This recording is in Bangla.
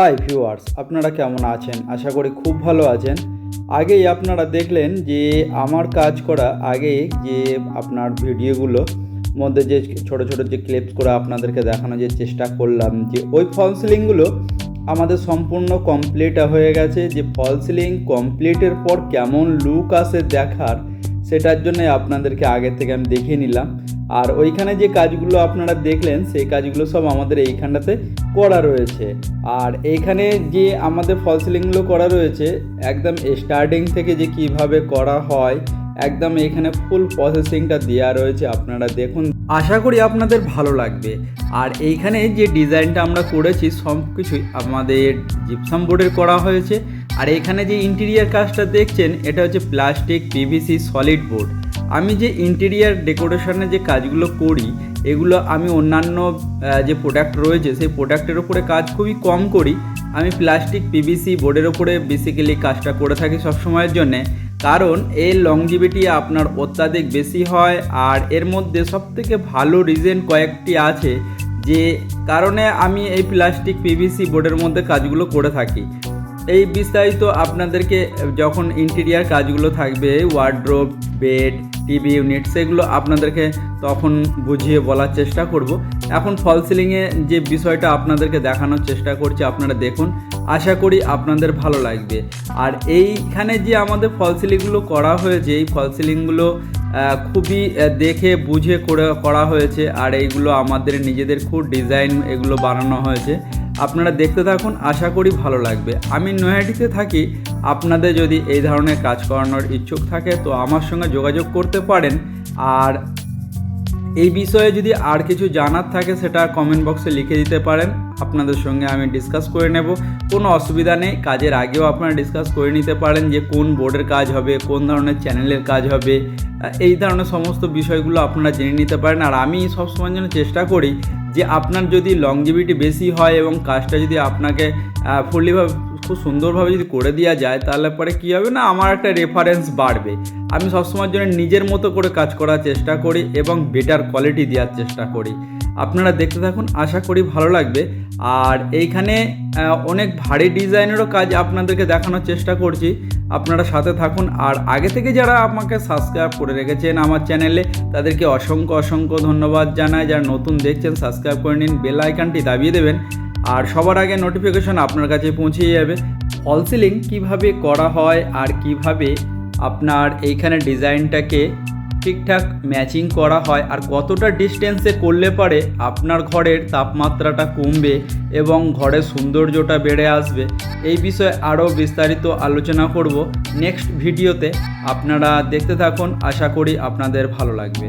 হাই ভিউয়ার্স, আপনারা কেমন আছেন? আশা করি খুব ভালো আছেন। আগেই আপনারা দেখলেন যে আমার কাজ করা আগে যে আপনার ভিডিওগুলো মধ্যে যে ছোট ছোট যে ক্লিপস করে আপনাদেরকে দেখানোর যে চেষ্টা করলাম, যে ওই ফল সিলিংগুলো আমাদের সম্পূর্ণ কমপ্লিট হয়ে গেছে। যে ফল সিলিং কমপ্লিটের পর কেমন লুক আসে দেখার, সেটার জন্য আপনাদেরকে আগে থেকে আমি দেখিয়ে নিলাম। আর ওইখানে যে কাজগুলো আপনারা দেখলেন, সেই কাজগুলো সব আমাদের এইখানটাতে করা রয়েছে। আর এইখানে যে আমাদের ফল সিলিংগুলো করা রয়েছে, একদম স্টার্টিং থেকে যে কীভাবে করা হয়, একদম এখানে ফুল প্রসেসিংটা দেওয়া রয়েছে আপনারা দেখুন। আশা করি আপনাদের ভালো লাগবে। আর এইখানে যে ডিজাইনটা আমরা করেছি, সব কিছুই আমাদের জিপসাম বোর্ডের করা হয়েছে। আর এখানে যে ইন্টেরিয়ার কাজটা দেখছেন, এটা হচ্ছে প্লাস্টিক পিভিসি সলিড বোর্ড আমি যে ইন্টেরিয়ার ডেকোরেশনের যে কাজগুলো করি, এগুলো আমি অন্যান্য যে প্রোডাক্ট রয়েছে, সেই প্রোডাক্টের ওপরে কাজ খুবই কম করি। আমি প্লাস্টিক পিভিসি বোর্ডের উপরে বেসিক্যালি কাজটা করে থাকি সবসময়ের জন্যে। কারণ এর লংজিভিটি আপনার অত্যাধিক বেশি হয়, আর এর মধ্যে সবথেকে ভালো রিজন কয়েকটি আছে, যে কারণে আমি এই প্লাস্টিক পিভিসি বোর্ডের মধ্যে কাজগুলো করে থাকি। এই বিস্তারিত আপনাদেরকে যখন ইন্টেরিয়ার কাজগুলো থাকবে ওয়ার্ড্রোব বেড টিভি ইউনিট, সেগুলো আপনাদেরকে তখন বুঝিয়ে বলার চেষ্টা করব। এখন ফল সিলিংয়ে যে বিষয়টা আপনাদেরকে দেখানোর চেষ্টা করছি, আপনারা দেখুন। আশা করি আপনাদের ভালো লাগবে। আর এইখানে যে আমাদের ফল সিলিংগুলো করা হয়েছে, এই ফল সিলিংগুলো খুবই দেখে বুঝে করে করা হয়েছে। আর এইগুলো আমাদের নিজেদের খুব ডিজাইন এগুলো বানানো হয়েছে। আপনারা দেখতে থাকুন, আশা করি ভালো লাগবে। আমি নয়াটিতে থাকি, আপনাদের যদি এই ধরনের কাজ করানোর ইচ্ছুক থাকে, তো আমার সঙ্গে যোগাযোগ করতে পারেন। আর এই বিষয়ে যদি আর কিছু জানার থাকে, সেটা কমেন্ট বক্সে লিখে দিতে পারেন। আপনাদের সঙ্গে আমি ডিসকাস করে নেব। কোনো অসুবিধা নেই, কাজের আগেও আপনারা ডিসকাস করে নিতে পারেন যে কোন বোর্ডের কাজ হবে, কোন ধরনের চ্যানেলের কাজ হবে। এই ধরনের সমস্ত বিষয়গুলো আপনারা জেনে নিতে পারেন। আর আমি সবসময়ের জন্য চেষ্টা করি যে আপনার যদি লংজিভিটি বেশি হয় এবং কাজটা যদি আপনাকে ফুল্লিভাবে খুব সুন্দরভাবে যদি করে দেওয়া যায়, তাহলে পরে কী হবে না, আমার একটা রেফারেন্স বাড়বে। আমি সবসময়ের জন্য নিজের মতো করে কাজ করার চেষ্টা করি এবং বেটার কোয়ালিটি দেওয়ার চেষ্টা করি। আপনারা দেখতে থাকুন, আশা করি ভালো লাগবে। আর এইখানে অনেক ভারী ডিজাইনেরও কাজ আপনাদেরকে দেখানোর চেষ্টা করছি। আপনারা সাথে থাকুন। আর আগে থেকে যারা আমাকে সাবস্ক্রাইব করে রেখেছেন আমার চ্যানেলে, তাদেরকে অসংখ্য অসংখ্য ধন্যবাদ জানাই। যারা নতুন দেখছেন, সাবস্ক্রাইব করে নিন, বেল আইকনটি দাবিয়ে দেবেন। আর সবার আগে নোটিফিকেশন আপনার কাছে পৌঁছে যাবে। ফল সিলিং কীভাবে করা হয় আর কীভাবে আপনার এইখানে ডিজাইনটাকে ঠিকঠাক ম্যাচিং করা হয় আর কতটা ডিস্টেন্সে করলে পারে, আপনার ঘরের তাপমাত্রাটা কমবে এবং ঘরের সৌন্দর্যটা বেড়ে আসবে। এই বিষয়ে আরও বিস্তারিত আলোচনা করব। নেক্সট ভিডিওতে আপনারা দেখতে থাকুন। আশা করি আপনাদের ভালো লাগবে।